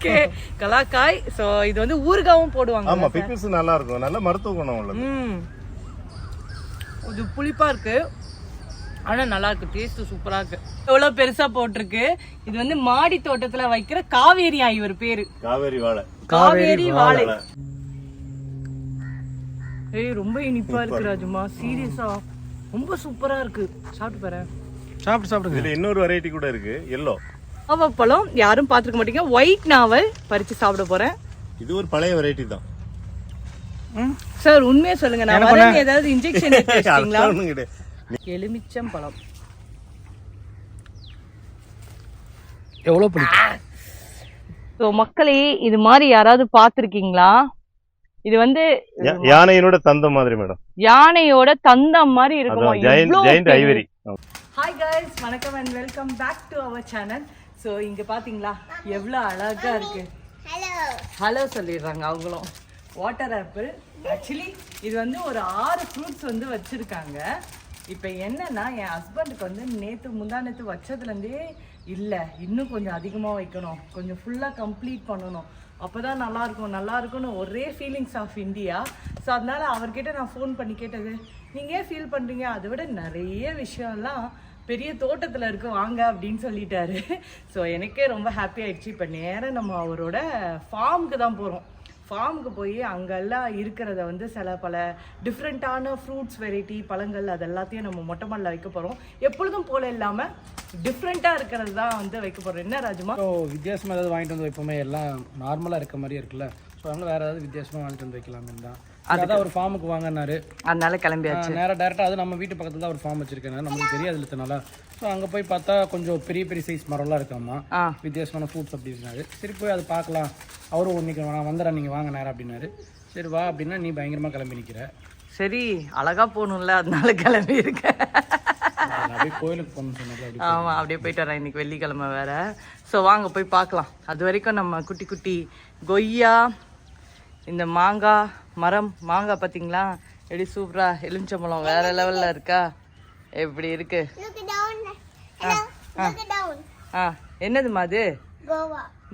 Okay. கலாக்காய். So இது வந்து ஊறுகாவும் போடுவாங்க. ஆமா பிக்கிள்ஸ் நல்லா இருக்கும் நல்ல மருத்துவ குணம் உள்ளது. ம். இது புளிப்பா இருக்கு. ஆனா நல்லா இருக்கு டேஸ்ட் சூப்பரா இருக்கு. எவ்வளவு பெருசா போட்டிருக்கு? இது வந்து மாடி தோட்டத்துல வைக்கிற காவேரியா இவர் பேரு. காவேரி வாழை. காவேரி வாழை. ஏய் ரொம்ப இனிப்பா இருக்கு ராஜுமா. சீரியஸா ரொம்ப சூப்பரா இருக்கு. சாப்பிட்டு பாரு சாப்பிட்டு சாப்பிடுங்க. இதுல இன்னொரு வெரைட்டி கூட இருக்கு. எல்லோ பழம் யாரும் பார்த்துருக்க மாட்டீங்க. ஒயிட் நாவல் பறிச்சு சாப்பிட போறேன். இது ஒரு பழைய வெரைட்டி தான். சார் உண்மையா சொல்லுங்க. நான் வரேன் ஏதாவது இன்ஜெக்ஷன். எலுமிச்சம் பழம். எவ்வளோ பிடிக்கும் ஸோ மக்களே இது மாதிரி யாராவது பார்த்துருக்கீங்களா? இது வந்து யா- யானையினோட தந்தம் மாதிரி மேடம் யானையோட தந்தம் மாதிரி இருக்குமா? ஹாய் guys வணக்கம் and welcome back to our channel so இங்க பாத்தீங்களா? எவ்வளோ அழகா இருக்கு. ஹலோ சொல்லிடுறாங்க அவங்களும். வாட்டர் ஆப்பிள் ஆக்சுவலி இது வந்து ஒரு ஆறு ஃப்ரூட்ஸ் வந்து வச்சிருக்காங்க. இப்போ என்னன்னா என் ஹஸ்பண்டுக்கு வந்து நேற்று முந்தா நேற்று வச்சதுலேருந்தே இல்லை. இன்னும் கொஞ்சம் அதிகமாக வைக்கணும். கொஞ்சம் ஃபுல்லாக கம்ப்ளீட் பண்ணணும். அப்பதான் நல்லா இருக்கும் நல்லா இருக்கும்னு ஒரே ஃபீலிங்ஸ் ஆஃப் இந்தியா ஸோ அதனால அவர்கிட்ட நான் ஃபோன் பண்ணி கேட்டது நீங்க ஏன் ஃபீல் பண்றீங்க? அதை விட நிறைய விஷயம்லாம் பெரிய தோட்டத்தில் இருக்கு வாங்க அப்படின்னு சொல்லிட்டாரு. ஸோ எனக்கே ரொம்ப ஹாப்பி ஆயிடுச்சு. இப்போ நேராக நம்ம அவரோட ஃபார்முக்கு தான் போகிறோம் ஃபார்முக்கு போய் அங்கெல்லாம் இருக்கிறத வந்து சில பல டிஃப்ரெண்ட்டான ஃப்ரூட்ஸ் வெரைட்டி பழங்கள் அது எல்லாத்தையும் நம்ம மொட்டை மாடில் வைக்க போகிறோம் எப்பொழுதும் போல இல்லாமல் டிஃப்ரெண்ட்டாக இருக்கிறது தான் வந்து வைக்க போகிறோம் என்ன ராஜுமா? ஸோ வித்தியாசமாக ஏதாவது வாங்கிட்டு வந்து வைப்போமே? எல்லாம் நார்மலாக இருக்க மாதிரி இருக்குல்ல. ஸோ அதனால் வேறு ஏதாவது வித்தியாசமாக வாங்கிட்டு வந்து வைக்கலாமே தான். அதான் ஒரு ஃபார்முக்கு வாங்கினாரு. அதனால கிளம்பியாச்சு. நேராக டேரெக்டாக அது நம்ம வீட்டு பக்கத்தில் தான் ஒரு ஃபார்ம் வச்சிருக்கேன் நமக்கு தெரியாது இத்தனால ஸோ அங்கே போய் பார்த்தா கொஞ்சம் பெரிய பெரிய சைஸ் மரம்லாம் இருக்காமா வித்தியாசமான ஃப்ரூட்ஸ் அப்படி இருந்தாரு சரி போய் அதை பார்க்கலாம். அவரும் இன்னைக்கு நான் வந்துடுறேன் நீங்கள் வாங்க நேரம் அப்படின்னாரு. சரி வா அப்படின்னா நீ பயங்கரமாக கிளம்பி நிற்கிற சரி அழகா போகணும்ல அதனால கிளம்பி இருக்கேன் கோயிலுக்கு போகணும்னு சொன்னது அப்படி ஆமா அப்படியே போயிட்டு வரேன். இன்னைக்கு வெள்ளிக்கிழமை வேற. ஸோ வாங்க போய் பார்க்கலாம். அது வரைக்கும் நம்ம குட்டி குட்டி கொய்யா இந்த மாங்காய் மரம் மாங்காய் பார்த்தீங்களா எப்படி சூப்பரா. எலுமிச்சம்பழம் வேற லெவல்ல இருக்கா? எப்படி இருக்கு? Look down. Hello. Look down. ஆ என்னதுமா அது.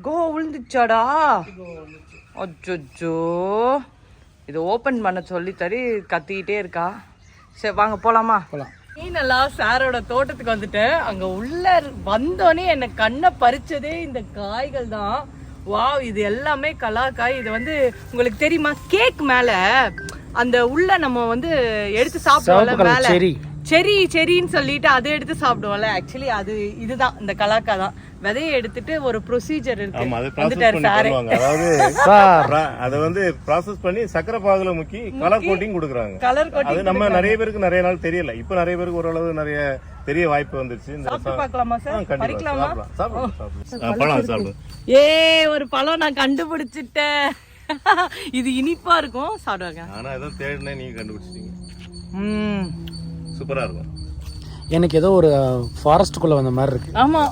கோ விழுந்துச்சாடா அச்சோ இது ஓபன் பண்ண சொல்லி தரி கத்திக்கிட்டே இருக்கா. சரி வாங்க போலாமா? போகலாம் மீனெல்லாம் சாரோட தோட்டத்துக்கு வந்துட்டேன். அங்க உள்ள வந்தோடனே என்ன கண்ணை பறிச்சதே இந்த காய்கள் தான் வாவ் இது எல்லாமே கலாக்காய் இது வந்து உங்களுக்கு தெரியுமா? கேக் மேல அந்த உள்ள நம்ம வந்து எடுத்து சாப்பிடுவோம்ல மேல. செரி. செரின்னு சொல்லிட்டு அதை எடுத்து சாப்பிடுவோம்ல. ஆக்சுவலி அது இதுதான் இந்த கலாக்கா தான். விதையை எடுத்துட்டு ஒரு ப்ரொசீஜர் இருக்கு. அது வந்து ப்ராசஸ் பண்ணி சக்கரை பாகுல முக்கி கலர் கோட்டிங் கொடுக்குறாங்க. கலர் கொட்டி அது நம்ம நிறைய பேருக்கு நிறைய நாள் தெரியல. இப்ப நிறைய பேருக்கு ஓரளவு நிறைய தெரிய வாய்ப்பு வந்துருச்சு. இந்த ஏ ஒரு பழம் நான் கண்டுபிடிச்சிட்டேன். இது இனிப்பா இருக்கும். சாப்பிடுவாங்க. ஆனா ஏதோ தேடினேன் நீங்க கண்டுபிடிச்சிட்டீங்க. ம். சூப்பரா இருக்கும். எனக்கு ஏதோ ஒரு ஃபாரஸ்ட்டுக்குள்ளே வந்த மாதிரி இருக்கு. ஆமா.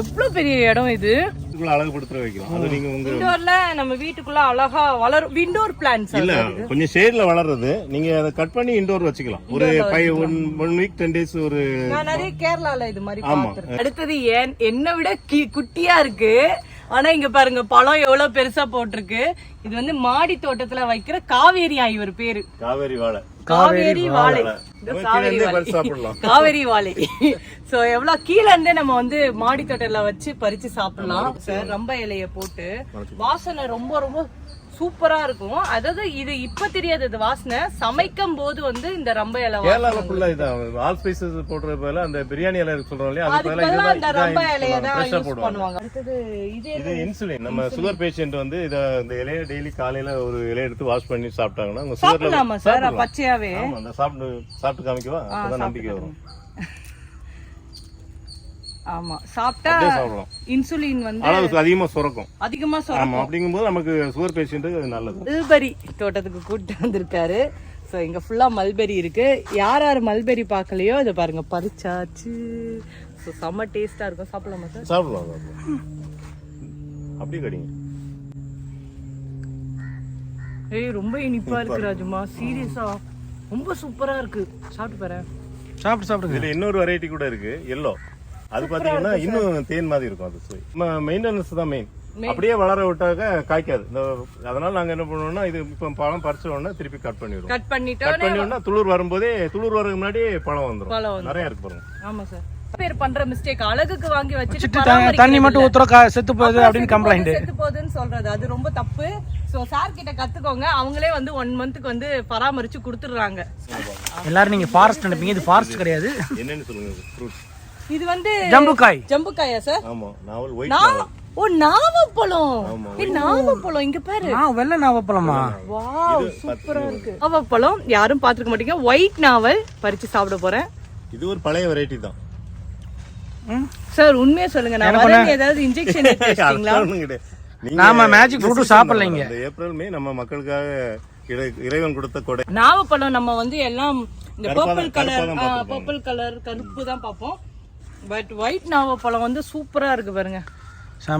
எவ்வளவு பெரிய இடம் இது? இதுக்குள்ள அழகுபடுத்துற வைக்கலாம். அது நீங்க உங்க இண்டோர்ல நம்ம வீட்டுக்குள்ள அழகா வளரும். விண்டோர் பிளான்ஸ் இல்ல கொஞ்சம் ஷேட்ல வளர்றது. நீங்க அதை கட் பண்ணி இன்டோர் வச்சுக்கலாம். ஒரு five one week ten days ஒரு நான் நிறைய கேரளால இது மாதிரி பார்த்திருக்கேன். அடுத்தது ஏன் என்னை விட குட்டியா இருக்கு. ஆனா இங்க பாருங்க பழம் எவ்வளவு பெருசா போட்டிருக்கு. இது வந்து மாடி தோட்டத்துல வைக்கிற காவேரியா இவர் பேரு. காவேரி வாழை. காவேரி வாழை. காவேரி வாழை. காவேரி வாழை. சோ எவ்வளவு கீழ இருந்தே நம்ம வந்து மாடி தோட்டத்துல வச்சு பறிச்சு சாப்பிடலாம். சார். ரொம்ப இலைய போட்டு வாசனை ரொம்ப ரொம்ப சூப்பரா இருக்கும். அதாவது இது இப்ப தெரியாது இது வாசனை. சமைக்கும் போது வந்து இந்த ரம்ப இலை கேரளால ஃபுல்லா இதான். ஆல் ஸ்பைசஸ் போடுறது பதிலா அந்த பிரியாணி இலை இருக்கு சொல்றோம் இல்லையா? அது அதுக்கு பதிலா பதிலா இந்த இதுதான் ரம்ப இலைய தான் யூஸ் பண்ணுவாங்க. அடுத்தது இது இது இன்சுலின் நம்ம சுகர் பேஷண்ட் வந்து இத இந்த இலைய டெய்லி காலையில ஒரு இலைய எடுத்து வாஷ் பண்ணி சாப்பிட்டாங்கன்னா உங்க சுகர் சாப்பிடலாமா சார் பச்சையாவே? ஆமா அந்த சாப்பிட்டு சாப்பிட்டு காமிக்கவா? அப்பதான் நம்பிக்கை வரும். ஆமா. சாப்பிட்டா சாப்பிடலாம். இன்சுலின் வந்து அளவுக்கு அதிகமா சுரக்கும். அதிகமா ஆமா அப்படிங்கும்போது நமக்கு சுகர் பேஷண்ட்டுக்கு நல்லது. மல்பெரி தோட்டத்துக்கு கூட்டு வந்திருக்காரு. ஸோ இங்க ஃபுல்லா மல்பெரி இருக்கு. யார் யார் மல்பெரி பார்க்கலையோ இதை பாருங்க பறிச்சாச்சு. ஸோ செம்ம டேஸ்டா இருக்கும். சாப்பிடலாமா சார் சாப்பிடலாம் சாப்பிடலாம். அப்படியே கடிங்க. ஏய் ரொம்ப இனிப்பா இருக்கு ராஜுமா. சீரியஸா ரொம்ப சூப்பரா இருக்கு. சாப்பிட்டு பாரு சாப்பிட்டு சாப்பிடுங்க. இதுல இன்னொரு வெரைட்டி கூட இருக்கு. எல்லோ அது பாத்தீங்கன்னா இன்னும் தேன் மாதிரி இருக்கும் அது சுவை மெயின்டெனன்ஸ் தான் மெயின் அப்படியே வளர விட்டாக்க காய்க்காது. இந்த அதனால நாங்க என்ன பண்ணுவோம்னா இது இப்ப பழம் பறிச்ச உடனே திருப்பி கட் பண்ணிடுவோம். கட் கட் பண்ணிட்டோன்னே பண்ணி உடனே துளிர் வரும்போதே துளிர் வரதுக்கு முன்னாடி பழம் வந்துரும். நிறைய இருக்கு பாருங்க. ஆமா சார். பேர் பண்ற மிஸ்டேக் அழகுக்கு வாங்கி வச்சுட்டு தண்ணி மட்டும் கா- செத்து போகுது அப்படின்னு கம்ப்ளைண்ட் செத்து போகுதுன்னு சொல்றது. அது ரொம்ப தப்பு. சோ சார் கிட்ட கத்துக்கோங்க. அவங்களே வந்து ஒன் மந்த்துக்கு வந்து பராமரிச்சு கொடுத்துடுறாங்க. எல்லாரும் நீங்க ஃபாரஸ்ட் நினைப்பீங்க இது ஃபாரஸ்ட் கிடையாது. என்னன்னு சொல்லுங்க இது வந்து ஜம்புக்காய். ஜம்புக்காயா சார் ஆமா நாவல் ஒயிட் நான் ஓ நாவப்பழம். நாவப்பழம் இங்க பாரு. ஆ வெள்ளை நாவப்பழமா? வாவ் சூப்பரா இருக்கு. நாவப்பழம் யாரும் பாத்துக்க மாட்டீங்க. ஒயிட் நாவல் பறிச்சு சாப்பிட போறேன். இது ஒரு பழைய வெரைட்டி தான். சார் உண்மையா சொல்லுங்க. நான் ஏதாவது இன்ஜெக்ஷன் நாம fruit decision சாப்பிடலைங்க. ஏப்ரல் மே நம்ம மக்களுக்காக இறை- இறைவன் கொடுத்த கொடை. நாவப்பழம் நம்ம வந்து எல்லாம் இந்த பர்பிள் கலர். பர்பிள் கலர் கருப்பு தான் பார்ப்போம். பட் ஒயிட் நாவப்பழம் வந்து சூப்பரா இருக்கு பாருங்க.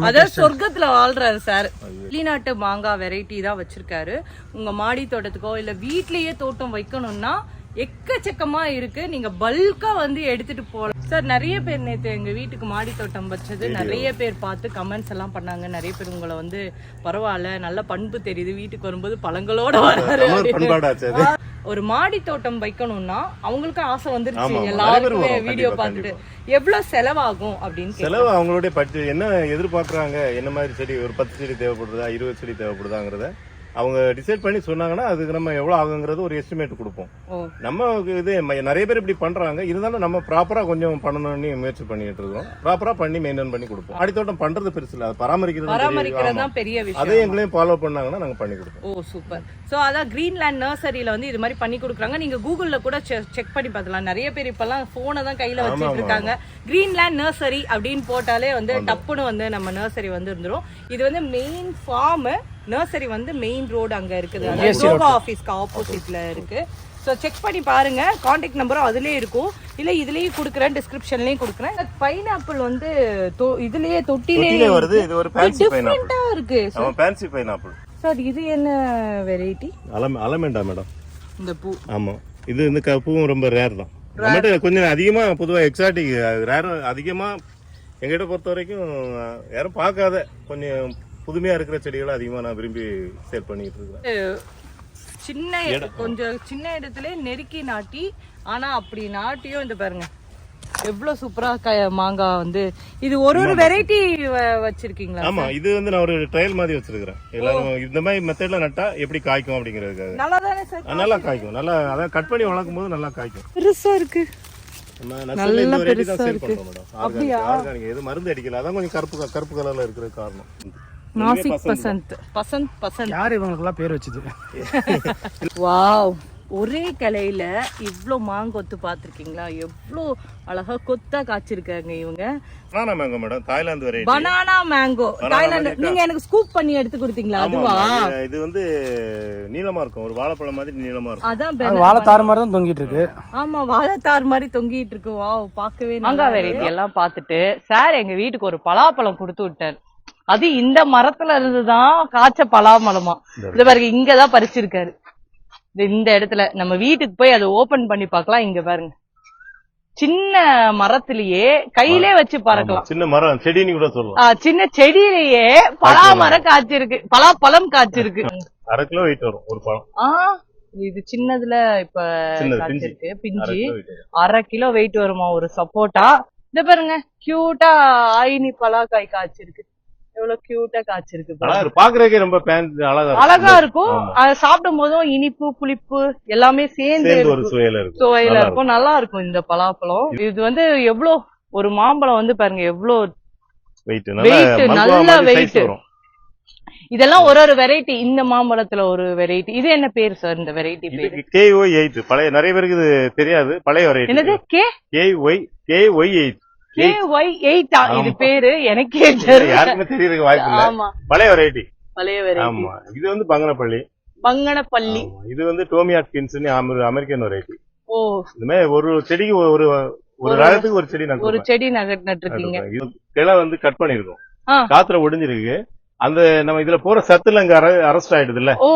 அதாவது சொர்க்கத்துல வாழ்றாரு சார். வெளிநாட்டு மாங்காய் வெரைட்டி தான் வச்சிருக்காரு. உங்க மாடி தோட்டத்துக்கோ இல்ல வீட்லயே தோட்டம் வைக்கணும்னா எக்கச்சக்கமா இருக்கு. நீங்க பல்கா வந்து எடுத்துட்டு போகலாம் சார் நிறைய பேர் நேத்து எங்க வீட்டுக்கு மாடி தோட்டம் வச்சது. நிறைய பேர் பார்த்து கமெண்ட்ஸ் எல்லாம் பண்ணாங்க. நிறைய பேர் உங்களை வந்து பரவாயில்ல நல்ல பண்பு தெரியுது. வீட்டுக்கு வரும்போது பழங்களோட வராரு. ஒரு மாடி தோட்டம் வைக்கணும்னா அவங்களுக்கு ஆசை வந்துருச்சு. வரும். வீடியோ பார்த்துட்டு. எவ்வளவு செலவாகும் அப்படின்னு. செலவு அவங்களுடைய பட்ஜெட். என்ன எதிர்பார்க்கறாங்க? என்ன மாதிரி செடி ஒரு பத்து செடி தேவைப்படுதா? இருபது செடி தேவைப்படுதாங்கிறத அவங்க டிசைட் பண்ணி சொன்னாங்கன்னா அதுக்கு நம்ம எவ்வளவு ஆகுங்கிறது ஒரு எஸ்டிமேட் கொடுப்போம். நம்ம இது நிறைய பேர் இப்படி பண்றாங்க. இருந்தாலும் நம்ம ப்ராப்பரா கொஞ்சம் பண்ணணும்னு முயற்சி பண்ணிட்டு இருக்கோம். ப்ராப்பரா பண்ணி மெயின்டைன் பண்ணி கொடுப்போம். அடித்தோட்டம் பண்றது பெருசு இல்ல. அது பராமரிக்கிறது பெரிய- பராமரிக்கிறது ஆமா. தான் பெரிய அதே விஷயம் எங்களையும் ஃபாலோ பண்ணாங்கன்னா நாங்க பண்ணி கொடுப்போம். ஓ சூப்பர் சோ அதான் கிரீன்லேண்ட் நர்சரியில வந்து இது மாதிரி பண்ணி கொடுக்குறாங்க. நீங்க கூகுள்ல கூட செக் பண்ணி பார்க்கலாம் நிறைய பேர் இப்பெல்லாம் போனை தான் கையில வச்சிட்டு இருக்காங்க. கிரீன்லேண்ட் நர்சரி அப்படின்னு போட்டாலே வந்து டப்புன்னு வந்து நம்ம நர்சரி வந்து இருந்துரும் இது வந்து மெயின் ஃபார்ம் நர்சரி வந்து மெயின் ரோடு அங்க இருக்குது. யோகா ஆபீஸ்க்கு ஆப்போசிட்ல இருக்கு. ஸோ செக் பண்ணி பாருங்க. காண்டாக்ட் நம்பரும் அதுலயே இருக்கும். இல்ல இதுலயும் கொடுக்குறேன் டிஸ்கிரிப்ஷன்லயும் கொடுக்குறேன். பைனாப்பிள் வந்து தொ- இதுலயே தொட்டிலே வருது. இது ஒரு ஃபேன்சி பைனாப்பிள் டிஃப்ரெண்டா இருக்கு. ஃபேன்சி பைனாப்பிள் சார் இது என்ன வெரைட்டி அலம் அலமெண்டா மேடம். இந்த பூ. ஆமா. இது இந்த க- பூவும் ரொம்ப ரேர் தான். நம்மகிட்ட கொஞ்சம் அதிகமா பொதுவா எக்ஸாட்டிக் ரேர் அதிகமா எங்கிட்ட பொறுத்த வரைக்கும் யாரும் பார்க்காத கொஞ்சம் புதுமையா இருக்கிற செடிகளை அதிகமா நான் விரும்பி சேல் பண்ணிட்டு இருக்கிறேன். சின்ன கொஞ்சம் சின்ன இடத்துல நெருக்கி நாட்டி ஆனா அப்படி நாட்டியும் இந்த பாருங்க எவ்வளவு சூப்பரா க மாங்காய் வந்து இது ஒரு ஒரு வெரைட்டி வச்சிருக்கீங்களா ஆமா இது வந்து நான் ஒரு ட்ரையல் மாதிரி வச்சிருக்கிறேன். எல்லாரும் இந்த மாதிரி மெத்தட்ல நட்டா எப்படி காய்க்கும் அப்படிங்கிறதுக்காக. நல்லா தானே சார் நல்லா காய்க்கும். நல்லா அதான் கட் பண்ணி வளர்க்கும் போது நல்லா காய்க்கும். பெருசா இருக்கு. தான் பெருசா இருக்கு. ஆர்கானிக் எது மருந்து அடிக்கல. அதான் கொஞ்சம் கருப்பு கருப்பு கலர்ல இருக்கிற காரணம். நாசிக் பசந்த். பசந்த். பசந்த் யார் இவங்களுக்கெல்லாம் பேர் வச்சது? வாவ் ஒரே கிளையில இவ்ளோ மாங்கொத்து பாத்திருக்கீங்களா எவ்வளோ அழகா கொத்தா காய்ச்சிருக்காங்க இவங்க. Banana mango madam Thailand variety banana mango Thailand நீங்க எனக்கு ஸ்கூப் பண்ணி எடுத்து கொடுத்தீங்களா? அதுவா? இது வந்து நீளமா இருக்கும். ஒரு வாழைப்பழம் மாதிரி நீளமா இருக்கும். அதான் அது வாழைத்தாறு மாதிரி தான் தொங்கிட்டு இருக்கு. ஆமா வாழைத்தார் மாதிரி தொங்கிட்டு இருக்கு. வாவ் பார்க்கவே மாங்காய் வெரைட்டி எல்லாம் பார்த்துட்டு சார் எங்க வீட்டுக்கு ஒரு பலாப்பழம் கொடுத்து விட்டார். அது இந்த மரத்துல இருந்துதான் காய்ச்ச பலாமரமா இது பாருங்க இங்கதான் பறிச்சிருக்காரு. இந்த இடத்துல நம்ம வீட்டுக்கு போய் அதை ஓபன் பண்ணி பார்க்கலாம் இங்க பாருங்க. சின்ன மரத்திலேயே கையிலே வச்சு பறக்கலாம். சின்ன மரம் செடின்னு கூட சொல்லலாம். சின்ன செடியிலேயே பலாமரம் காய்ச்சிருக்கு. பலாப்பழம் காய்ச்சிருக்கு. அரை கிலோ வெயிட் வரும் ஒரு பழம். ஆ இது சின்னதுல இப்ப காய்ச்சிருக்கு பிஞ்சு. அரை கிலோ வெயிட் வருமா ஒரு சப்போட்டா. இந்த பாருங்க கியூட்டா ஆயினி பலாக்காய் காய்ச்சிருக்கு. எவ்வளவு கியூட்டா காய்ச்சிருக்கு. பாக்குறதுக்கே ரொம்ப அழகா. அழகா இருக்கும். அதை சாப்பிடும் போதும் இனிப்பு புளிப்பு எல்லாமே சேர்ந்து ஒரு. சுவையில இருக்கும். சுவையில நல்லா இருக்கும். நல்லா இருக்கும் இந்த பலாப்பழம். இது வந்து எவ்வளவு ஒரு மாம்பழம் வந்து பாருங்க எவ்வளவு வெயிட் நல்ல வரும். இதெல்லாம் ஒரு ஒரு வெரைட்டி இந்த மாம்பழத்துல ஒரு வெரைட்டி இது என்ன பேர் சார் இந்த வெரைட்டி பேரு? இதுக்கு கேஒய் எயிட் பழைய நிறைய பேருக்கு இது தெரியாது. பழைய வெரைட்டி என்னது? K KY KY eight K Y எயிட்டா? இது. பேரு எனக்கே யாருக்குமே தெரியறதுக்கு வாய்ப்பு இல்ல. ஆமா. பழைய வெரைட்டி பழைய வெரைட்டி ஆமா. இது வந்து பங்கனப்பள்ளி. பங்கனப்பள்ளி. இது வந்து டோமியாட்கின்ஸ் அமெரிக்கன் வெரைட்டி ஓ. இந்த மாதிரி ஒரு செடிக்கு ஒரு ஒரு ரகத்துக்கு ஒரு செடி ஒரு கிளை வந்து கட் பண்ணிருக்கோம். காத்துல ஒடிஞ்சிருக்கு. அந்த நம்ம இதுல போற சத்துல அங்க அரெஸ்ட் ஆயிடுது இல்ல அப்போ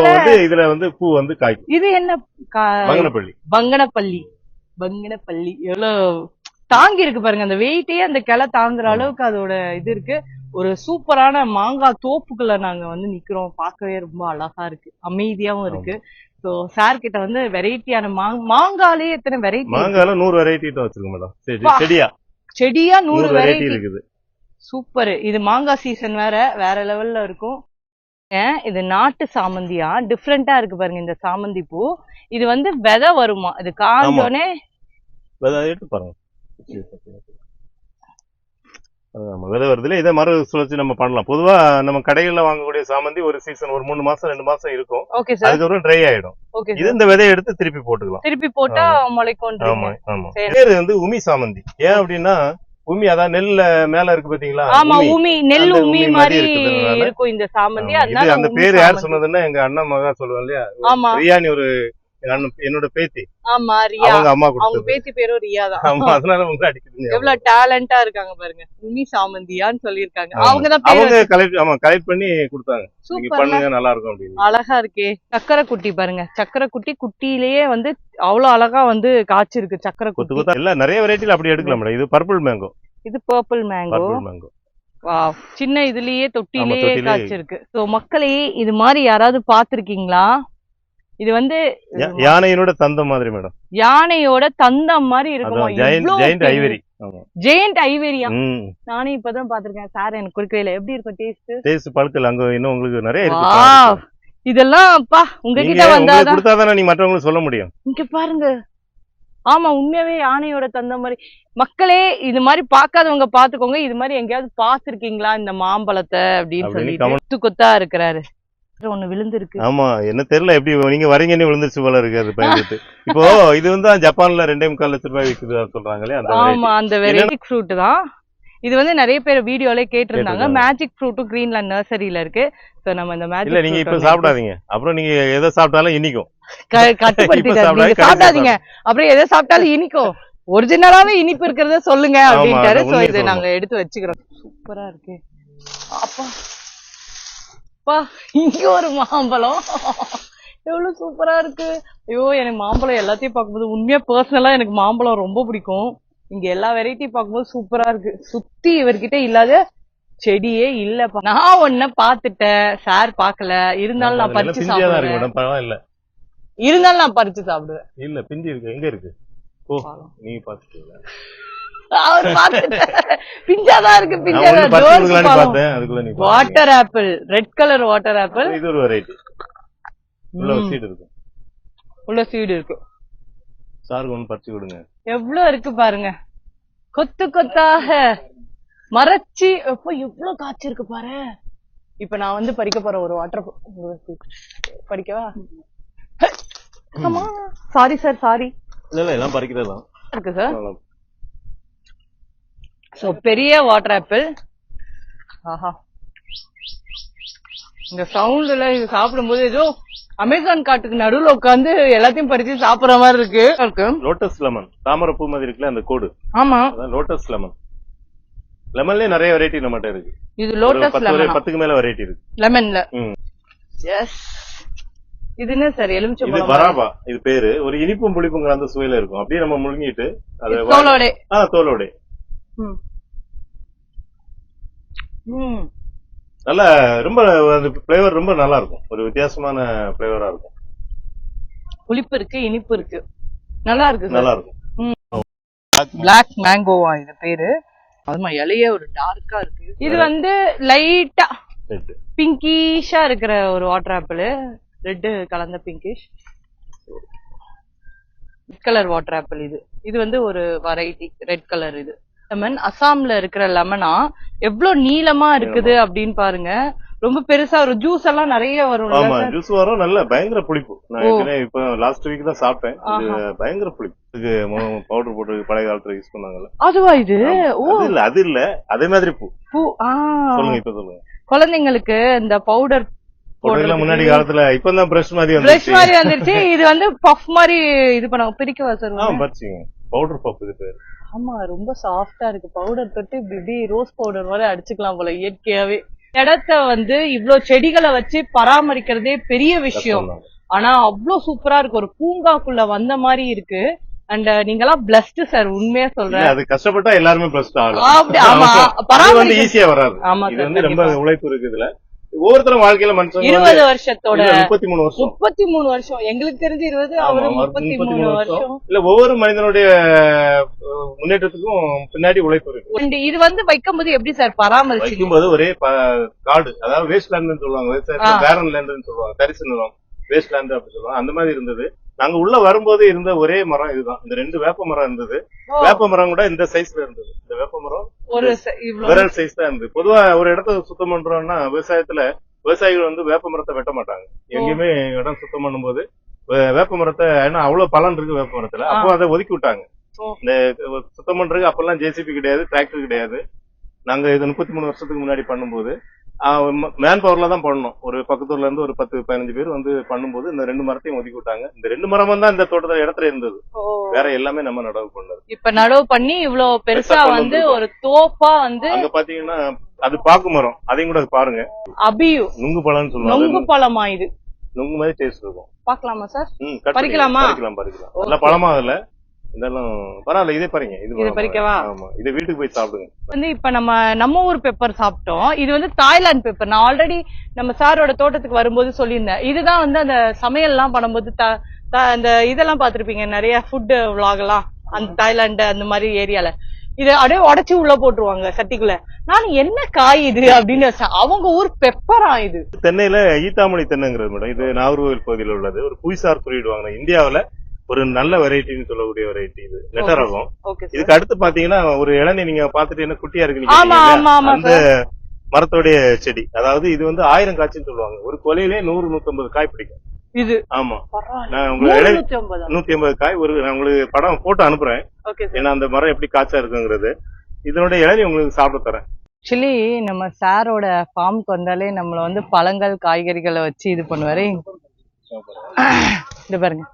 வந்து இதுல வந்து பூ வந்து காய்க்கும். இது என்ன பங்கனப்பள்ளி. பங்கனப்பள்ளி. பங்கனப்பள்ளி. எவ்வளவு தாங்கி இருக்கு பாருங்க. அந்த வெயிட்டே அந்த கிளை தாங்குற அளவுக்கு அதோட இது இருக்கு. ஒரு சூப்பரான மாங்காய் தோப்புக்குள்ள நாங்க வந்து நிக்கிறோம். பார்க்கவே ரொம்ப அழகா இருக்கு. அமைதியாவும் இருக்கு. சோ சார் கிட்ட வந்து வெரைட்டியான மாங்காலே எத்தனை வெரைட்டி மாங்கால நூறு வெரைட்டி வச்சிருக்கோம் மேடம். செடியா? செடியா நூறு வெரைட்டி இருக்குது. சூப்பர். இது மாங்காய் சீசன் வேற. வேற லெவல்ல இருக்கும். இது நாட்டு சாமந்தியா? டிஃப்ரெண்டா இருக்கு பாருங்க இந்த சாமந்தி பூ. இது வந்து விதை வருமா? இது காஞ்சோடனே விதை பாருங்க. விதை வருதுல இதை மறு சுழற்சி நம்ம பண்ணலாம். பொதுவா நம்ம கடைகள்ல வாங்கக்கூடிய சாமந்தி ஒரு சீசன் ஒரு மூணு மாசம் ரெண்டு மாசம் இருக்கும். அதுக்கப்புறம் ட்ரை ஆயிடும். இது இந்த விதையை எடுத்து திருப்பி போட்டுக்கலாம். திருப்பி போட்டா முளைக்கும் ஆமா ஆமா. பேரு வந்து உமி சாமந்தி. ஏன் அப்படின்னா உமி அதான் நெல்ல மேல இருக்கு பாத்தீங்களா? ஆமா உமி. நெல் உமி மாதிரி. இருக்கும் இந்த சாமந்தி. அந்த பேர் யார். சொன்னதுன்னா எங்க அண்ணன் மகா சொல்லுவேன் இல்லையா? ரியானி ஒரு என்னோட பேத்தி. ஆமா ரியா. அவங்க அம்மா அவங்க பேத்தி பேரும் ரியா தான். ஆமா அதனால உங்க அடிக்குது எவ்வளவு டேலண்டா இருக்காங்க பாருங்க. உமி சாமந்தியான்னு சொல்லியிருக்காங்க. ஆமா. அவங்க தான் பேர். அவங்க கலெக்ட் ஆமா கலெக்ட் பண்ணி கொடுத்தாங்க. பண்ணுங்க நல்லா இருக்கும் அப்படின்னு. அழகா இருக்கே. சக்கரை குட்டி பாருங்க. சக்கரை குட்டி குட்டியிலேயே வந்து அவ்வளவு அழகா வந்து காய்ச்சிருக்கு சக்கரை கொத்து குட்டி. எல்லாம் நிறைய வெரைட்டில அப்படி எடுக்கலாம் மேடம். இது பர்பிள் மேங்கோ இது பர்பிள் மேங்கோ மேங்கோ சின்ன இதுலயே தொட்டிலேயே தொட்டிலே. காய்ச்சிருக்கு. சோ மக்களே இது மாதிரி யாராவது பாத்திருக்கீங்களா இது வந்து யானையினோட தந்தம் மாதிரி மேடம். யானையோட தந்தம் மாதிரி இருக்குமா? ஜெயண்ட் ஜெயண்ட் ஐவரி ஜெயண்ட் ஐவேரியா நானே இப்பதான் பாத்திருக்கேன் சார் எனக்கு குடுக்கவே எப்படி இருக்கும் டேஸ்ட் டேஸ்ட் பழுக்கல. அங்க இன்னும் உங்களுக்கு நிறைய இருக்கு இதெல்லாம் அப்பா உங்ககிட்ட வந்தாதான் கொடுத்தாதானே நீ மற்றவங்களுக்கு சொல்ல முடியும்? இங்க பாருங்க. ஆமா உண்மையாவே யானையோட தந்த மாதிரி. மக்களே இது மாதிரி பார்க்காதவங்க பாத்துக்கோங்க இது மாதிரி எங்கேயாவது பாத்திருக்கீங்களா இந்த மாம்பழத்தை அப்படின்னு கொத்து கொத்தா இருக்கிறாரு. ஒண்ணு விழுந்திருக்கு. ஆமா என்ன தெரியல எப்படி நீங்க வரீங்கன்னு விழுந்துருச்சு போல இருக்கு அது பயந்துட்டு. இப்போ இது வந்து ஜப்பான்ல ரெண்டே முக்கால் லட்ச ரூபாய் விக்குது சொல்றாங்களே. ஆமா அந்த வெரைட்டிக் ஃப்ரூட் தான். இது வந்து நிறைய பேர் வீடியோல கேட்டிருந்தாங்க. மேஜிக் ஃப்ரூட்டும் கிரீன்லாண்ட் நர்சரியில இருக்கு. சோ நம்ம இந்த இல்ல நீங்க இப்ப மேஜிக் சாப்பிடாதீங்க. அப்புறம் நீங்க எதை சாப்பிட்டாலும் இனிக்கும். கடைசியா சாப்பிடாதீங்க அப்புறம் எதை சாப்பிட்டாலும் இனிக்கும். ஒரிஜினலாவே இனிப்பு இருக்கிறத சொல்லுங்க அப்படின்ட்டாரு. சோ இது. நாங்க எடுத்து வச்சுக்கிறோம். சூப்பரா இருக்கு. அப்பா. அப்பா இங்க ஒரு மாம்பழம். எவ்வளவு சூப்பரா இருக்கு. ஐயோ எனக்கு மாம்பழம் எல்லாத்தையும் பார்க்கும்போது உண்மையா பர்சனலா எனக்கு மாம்பழம் ரொம்ப பிடிக்கும். இங்க எல்லா வெரைட்டி பார்க்கும்போது சூப்பரா இருக்கு. சுத்தி இவர்கிட்ட இல்லாத செடியே இல்லப்பா. நான் ஒன்ன பாத்துட்டேன் சார் பார்க்கல. இருந்தாலும் நான் பறிச்சு சாப்பிடுவேன். பரவாயில்ல. இருந்தாலும் நான் பறிச்சு சாப்பிடுவேன். இல்ல பிஞ்சு இருக்கு. எங்க இருக்கு? ஓ நீங்க பாத்துட்டீங்களா அவர் பாத்துட்டு பிஞ்சாதான் இருக்கு பிஞ்சாதான். Water apple red colour water apple. இது ஒரு வெரைட்டி உள்ள சீட் இருக்கு. உள்ள சீடு இருக்கு. சாருக்கு ஒண்ணு பறிச்சு கொடுங்க. எவ்வளவு இருக்கு பாருங்க. கொத்து கொத்தாக மறைச்சு எப்போ எவ்வளவு காய்ச்சி இருக்கு பாரு. இப்ப நான் வந்து பறிக்க போற ஒரு வாட்டர் பறிக்கவா? சாரி சார் சாரி இல்ல இல்ல எல்லாம் பறிக்கிறது இருக்கு சார் சோ பெரிய வாட்டர் ஆப்பிள் ஆஹா. இந்த சவுண்ட்ல இது சாப்பிடும்போது ஏதோ அமேசான் காட்டுக்கு நடுவுல உட்காந்து எல்லாத்தையும் பறிச்சு சாப்பிடுற மாதிரி இருக்கு. இருக்கு லோட்டஸ் லெமன் தாமரை பூ மாதிரி இருக்குல்ல அந்த கோடு? ஆமா. லோட்டஸ் லெமன் லெமன்லயே நிறைய வெரைட்டி நம்மகிட்ட இருக்கு. இது லோட்டஸ் லெமன் பத்துக்கு மேல வெரைட்டி இருக்கு. லெமன்ல. எஸ் இது என்ன சார் இது எலுமிச்சம்பழம் பராபா இது பேரு. ஒரு இனிப்பும் புளிப்பும் கலந்த சுவையில இருக்கும். அப்படியே நம்ம முழுங்கிட்டு அது தோலோட. ஆ தோலோட. நல்ல ரொம்ப அந்த பிளேவர் ரொம்ப நல்லா இருக்கும் ஒரு வித்தியாசமான பிளேவரா இருக்கும். புளிப்பு இருக்கு இனிப்பு இருக்கு. நல்லா இருக்கு நல்லா இருக்கும் பிளாக் மேங்கோவா இது பேரு. அதுமா இலைய ஒரு டார்க்கா இருக்கு. இது வந்து லைட்டா. பிங்கிஷா இருக்கிற ஒரு வாட்டர் ஆப்பிள் ரெட் கலந்த pinkish red colour water apple இது. இது வந்து ஒரு வெரைட்டி ரெட் கலர் இது. லெமன் அசாம்ல இருக்கிற லெமனா எவ்வளவு நீளமா இருக்குது அப்படின்னு பாருங்க. ரொம்ப பெருசா ஒரு ஜூஸ் எல்லாம் நிறைய வரும் ஆமா ஜூஸ் வரும் நல்ல பயங்கர புளிப்பு. நான் இப்ப லாஸ்ட் வீக் தான் சாப்பிட்டேன். பயங்கர புளிப்பு. இதுக்கு பவுடர் போட்டு பழைய காலத்துல யூஸ் பண்ணாங்கல்ல. அதுவா இது? இல்ல அது இல்ல. அதே மாதிரி பூ. பூ சொல்லுங்க இப்ப சொல்லுங்க. குழந்தைங்களுக்கு இந்த பவுடர் முன்னாடி காலத்துல இப்பதான் பிரஷ் மாதிரி பிரஷ் மாதிரி வந்துருச்சு. இது வந்து பஃப் மாதிரி இது பண்ண பிரிக்கவா சார். பவுடர் பப் இது பேரு. ஆமா ரொம்ப சாஃப்டா இருக்கு. பவுடர் தொட்டு இப்படி ரோஸ் பவுடர் மாதிரி அடிச்சுக்கலாம் போல இயற்கையாவே. இடத்த வந்து இவ்ளோ செடிகளை வச்சு பராமரிக்கிறதே பெரிய விஷயம். ஆனா அவ்ளோ சூப்பரா இருக்கு. ஒரு பூங்காக்குள்ள வந்த மாதிரி இருக்கு. அண்ட் நீங்கெல்லாம் பிளஸ்ட் சார் உண்மையா சொல்றேன். அது கஷ்டப்பட்டா எல்லாருமே பிளஸ் ஆகலாம். ஆமா. பராமரிக்க ஈஸியா வராது. ஆமா இது சார் வந்து ரொம்ப. உழைப்பு இருக்கு இதுல. ஒவ்வொருத்தரும் வாழ்க்கையில மனுஷங்க இருபது வருஷத்தோட முப்பத்தி மூணு வருஷம். முப்பத்தி மூணு வருஷம். எங்களுக்கு தெரிஞ்சு இருபது அவரு முப்பத்தி மூணு வருஷம். இல்ல ஒவ்வொரு மனிதனுடைய முன்னேற்றத்துக்கும் பின்னாடி உழைப்பு இருக்கு. இது வந்து வைக்கும்போது எப்படி சார் பராமரிச்சு? வைக்கும்போது ஒரே ப- காடு. அதாவது வேஸ்ட் லேண்ட்னு சொல்லுவாங்க. பேரன் லேண்ட்னு சொல்லுவாங்க. தரிசு நிலம். வேஸ்ட் லேண்ட் அப்படி சொல்லுவாங்க. அந்த மாதிரி இருந்தது. நாங்க உள்ள வரும்போது இருந்த ஒரே மரம் இதுதான். இந்த ரெண்டு வேப்ப மரம் இருந்தது. வேப்ப மரம் கூட இந்த சைஸ்ல இருந்தது. இந்த வேப்ப மரம் ஒரு விரல் சைஸ் தான் இருந்தது. பொதுவா ஒரு இடத்த சுத்தம் பண்றோம்னா விவசாயத்துல விவசாயிகள் வந்து வேப்ப மரத்தை வெட்ட மாட்டாங்க. எங்கேயுமே இடம் சுத்தம் பண்ணும்போது வேப்ப மரத்தை ஏன்னா அவ்வளவு பலன் இருக்கு வேப்ப மரத்துல. அப்போ அதை ஒதுக்கி விட்டாங்க. இந்த சுத்தம் பண்றதுக்கு அப்பெல்லாம் ஜேசிபி கிடையாது டிராக்டர் கிடையாது. நாங்க இது முப்பத்தி மூணு வருஷத்துக்கு முன்னாடி பண்ணும்போது மேன் பவர்ல தான் பண்ணோம் ஒரு பக்கத்துல இருந்து ஒரு பத்து பதினஞ்சு பேர் வந்து பண்ணும்போது இந்த ரெண்டு மரத்தையும் ஒதுக்கி விட்டாங்க. இந்த ரெண்டு மரம் தான் இந்த தோட்டத்துல இடத்துல இருந்தது. வேற எல்லாமே நம்ம நடவு பண்ணது. இப்ப நடவு பண்ணி இவ்வளவு பெருசா வந்து. ஒரு தோப்பா வந்து அங்க பாத்தீங்கன்னா அது பாக்கு மரம். அதையும் கூட பாருங்க. அபியு. நுங்கு பழம்னு சொல்லுவாங்க. நொங்கு பழமா இது? நுங்கு மாதிரி டேஸ்ட் இருக்கும். பாக்கலாமா சார்? பறிக்கலாமா? பறிக்கலாம் பறிக்கலாம். நல்லா பழமா அதுல. இதெல்லாம் பரவாயில்ல இதே பறிங்க இது. பறிக்கவா? ஆமா இதை வீட்டுக்கு போய் சாப்பிடுங்க. வந்து இப்ப நம்ம நம்ம ஊர் பெப்பர் சாப்பிட்டோம். இது வந்து தாய்லாந்து பெப்பர் நான் ஆல்ரெடி நம்ம சாரோட தோட்டத்துக்கு வரும்போது சொல்லியிருந்தேன். இதுதான் வந்து அந்த சமையல் எல்லாம் பண்ணும்போது அந்த இதெல்லாம் பாத்திருப்பீங்க நிறைய ஃபுட் vlog எல்லாம் அந்த தாய்லாந்து அந்த மாதிரி ஏரியால. இத அப்படியே உடைச்சு உள்ள போட்டுருவாங்க சட்டிக்குள்ள. நான் என்ன காய் இது? அப்படின்னு. அவங்க ஊர் பெப்பரா இது? தென்னையில ஈத்தாமணி தென்னைங்கிறது மேடம். இது நாகர்கோவில் பகுதியில் உள்ளது. ஒரு புவிசார் குறியிடுவாங்க இந்தியாவுல ஒரு நல்ல வெரைட்டின்னு சொல்லக்கூடிய வெரைட்டி இது. நெட்ட ரகம் ஓகே இதுக்கு அடுத்து பாத்தீங்கன்னா ஒரு இளநீ நீங்க பாத்துட்டு என்ன குட்டியா இருக்கு அந்த மரத்தோடைய செடி. அதாவது இது வந்து ஆயிரம் காய்ச்சின்னு சொல்லுவாங்க. ஒரு கொலையிலே நூறு நூத்தம்பது காய் பிடிக்கும். இது? ஆமா. நான் உங்களுக்கு ஐம்பதா? நூத்தி ஐம்பது காய். ஒரு நான் உங்களுக்கு படம் போட்டு அனுப்புறேன். ஏன்னா அந்த மரம் எப்படி காய்ச்சா இருக்குங்கிறது. இதனுடைய இளநீ உங்களுக்கு சாப்பிட தரேன். ஆக்சுவலி நம்ம சாரோட ஃபார்முக்கு வந்தாலே நம்மள வந்து பழங்கள் காய்கறிகளை வச்சு இது பண்ணுவாரு. இது பாருங்க.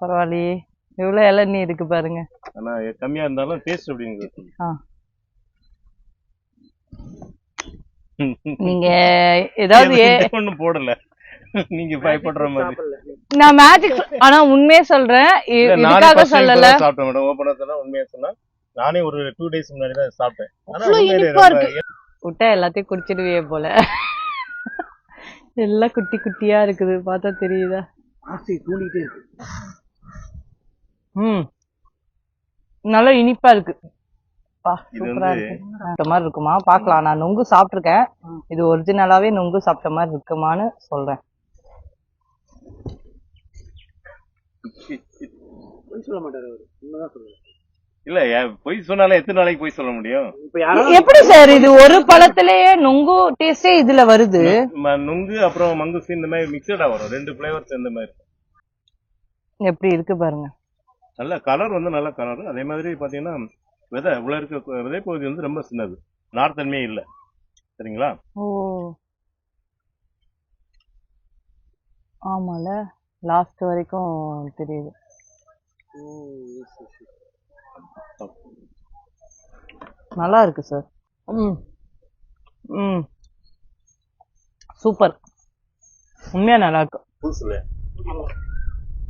பரவாயில்லையே. எவ்வளவு இளநீ இருக்கு பாருங்க. ஆனா கம்மியா இருந்தாலும் டேஸ்ட் அப்படிங்கிறது ஆ. நீங்க ஏதாவது ஏ- ஒண்ணும் போடல. நீங்க பயப்படுற மாதிரி. நான் மேஜிக் ஆனா உண்மையே சொல்றேன். இதுக்காக சொல்லல. சாப்பிட்டேன் மேடம் ஓப்பனா சொன்னா உண்மையா சொன்னா நானே ஒரு டூ டேஸ் முன்னாடி தான் சாப்பிட்டேன். விட்டா எல்லாத்தையும் குடிச்சிடுவே போல. எல்லாம் குட்டி குட்டியா இருக்குது. பார்த்தா தெரியுதா? ஆசை தூண்டிகிட்டே இருக்கு. ம். நல்லா இனிப்பா இருக்கு. சூப்பரா இருக்கு. மாதிரி இருக்குமா? பார்க்கலாம். நான் நுங்கு சாப்பிட்டிருக்கேன். இது ஒரிஜினலாவே நுங்கு சாப்பிட்ட மாதிரி இருக்குமான்னு சொல்றேன். இல்ல பொய் சொன்னாலே எத்தனை நாளைக்கு பொய் சொல்ல முடியும்? எப்படி சார்? இது ஒரு பழத்திலேயே நுங்கு டேஸ்டே இதுல வருது. நுங்கு அப்புறம் மங்குசி இந்த மாதிரி மிக்சடா வரும். ரெண்டு பிளேவர் சேர்ந்த மாதிரி. எப்படி இருக்கு பாருங்க. நல்ல கலர் வந்து நல்ல கலர் அதே மாதிரி பாத்தீங்கன்னா விதை உள்ள இருக்க விதை பகுதி வந்து ரொம்ப சின்னது. நார்த்தன்மையே இல்ல. சரிங்களா? ஓ. ஆமால. லாஸ்ட் வரைக்கும் தெரியுது. நல்லா இருக்கு சார் ம். ம். சூப்பர் உண்மையா நல்லா இருக்கு.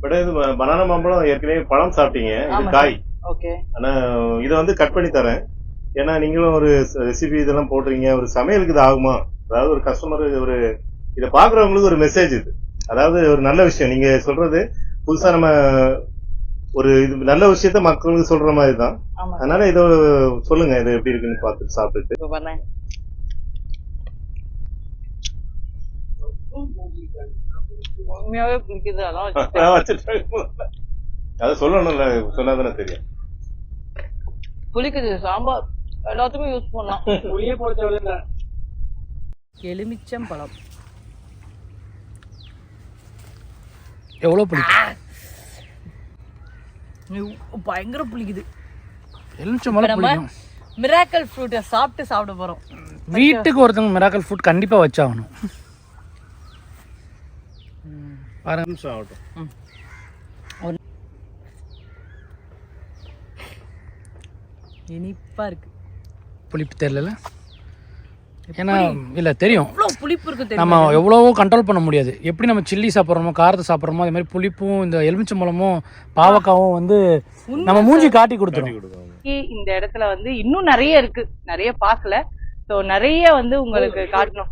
பட் இது பனானா மாம்பழம் ஏற்கனவே பழம் சாப்பிட்டீங்க. இது காய். ஓகே ஆனா இதை வந்து கட் பண்ணி தரேன். ஏன்னா நீங்களும் ஒரு ரெசிபி இதெல்லாம் போடுறீங்க ஒரு சமையலுக்கு இது ஆகுமா? அதாவது ஒரு கஸ்டமர் ஒரு இதை பாக்குறவங்களுக்கு ஒரு மெசேஜ் இது. அதாவது ஒரு நல்ல விஷயம். நீங்க சொல்றது புதுசா நம்ம ஒரு இது நல்ல விஷயத்த மக்களுக்கு சொல்ற மாதிரி தான். அதனால இதை சொல்லுங்க. இது எப்படி இருக்குன்னு பார்த்துட்டு சாப்பிட்டுட்டு இப்ப பண்ணேன் உண்மையாவே பிடிக்குது அதான் அதை சொல்லணும்ல சொன்னாதானே தெரியும். புளிக்குது சாம்பார். எல்லாத்துக்கும் யூஸ் பண்ணலாம். புளியே தேவையில்ல எலுமிச்சம் பழம் எவ்வளவு பிடிக்கும் பயங்கர புளிக்குது. எலுமிச்சம் நம்ம பிடிக்கும் மிராக்கல் ஃப்ரூட்டை சாப்பிட்டு சாப்பிட போறோம். வீட்டுக்கு ஒருத்தவங்க மிராக்கல் ஃபுட் கண்டிப்பா வச்சாகணும். பாருங்க. நிமிஷம் ஆகட்டும். இனிப்பா இருக்கு. புளிப்பு தெரியல ஏன்னா இல்லை தெரியும். புளிப்பு இருக்கு தெரியும்? நம்ம எவ்வளவோ கண்ட்ரோல் பண்ண முடியாது. எப்படி நம்ம சில்லி சாப்பிட்றோமோ காரத்தை சாப்பிட்றோமோ அதே மாதிரி புளிப்பும் இந்த எலுமிச்சம்பழமும் பாவக்காவும் வந்து நம்ம மூஞ்சி காட்டி கொடுத்துரும். இந்த இடத்துல வந்து இன்னும் நிறைய இருக்கு. நிறைய பார்க்கல. ஸோ நிறைய வந்து உங்களுக்கு காட்டணும்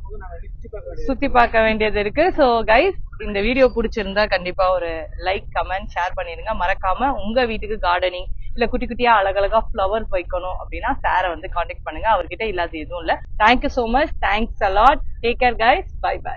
சுத்தி பார்க்க வேண்டியது இருக்கு. ஸோ கைஸ் இந்த வீடியோ பிடிச்சிருந்தா கண்டிப்பா ஒரு லைக் கமெண்ட் ஷேர் பண்ணிருங்க மறக்காம உங்க வீட்டுக்கு கார்டனிங் இல்ல குட்டி குட்டியா அழகழகா ஃப்ளவர் வைக்கணும் அப்படின்னா சாரை வந்து காண்டாக்ட் பண்ணுங்க. அவர்கிட்ட இல்லாத எதுவும் இல்ல. Thank you so much thanks a lot take care guys bye bye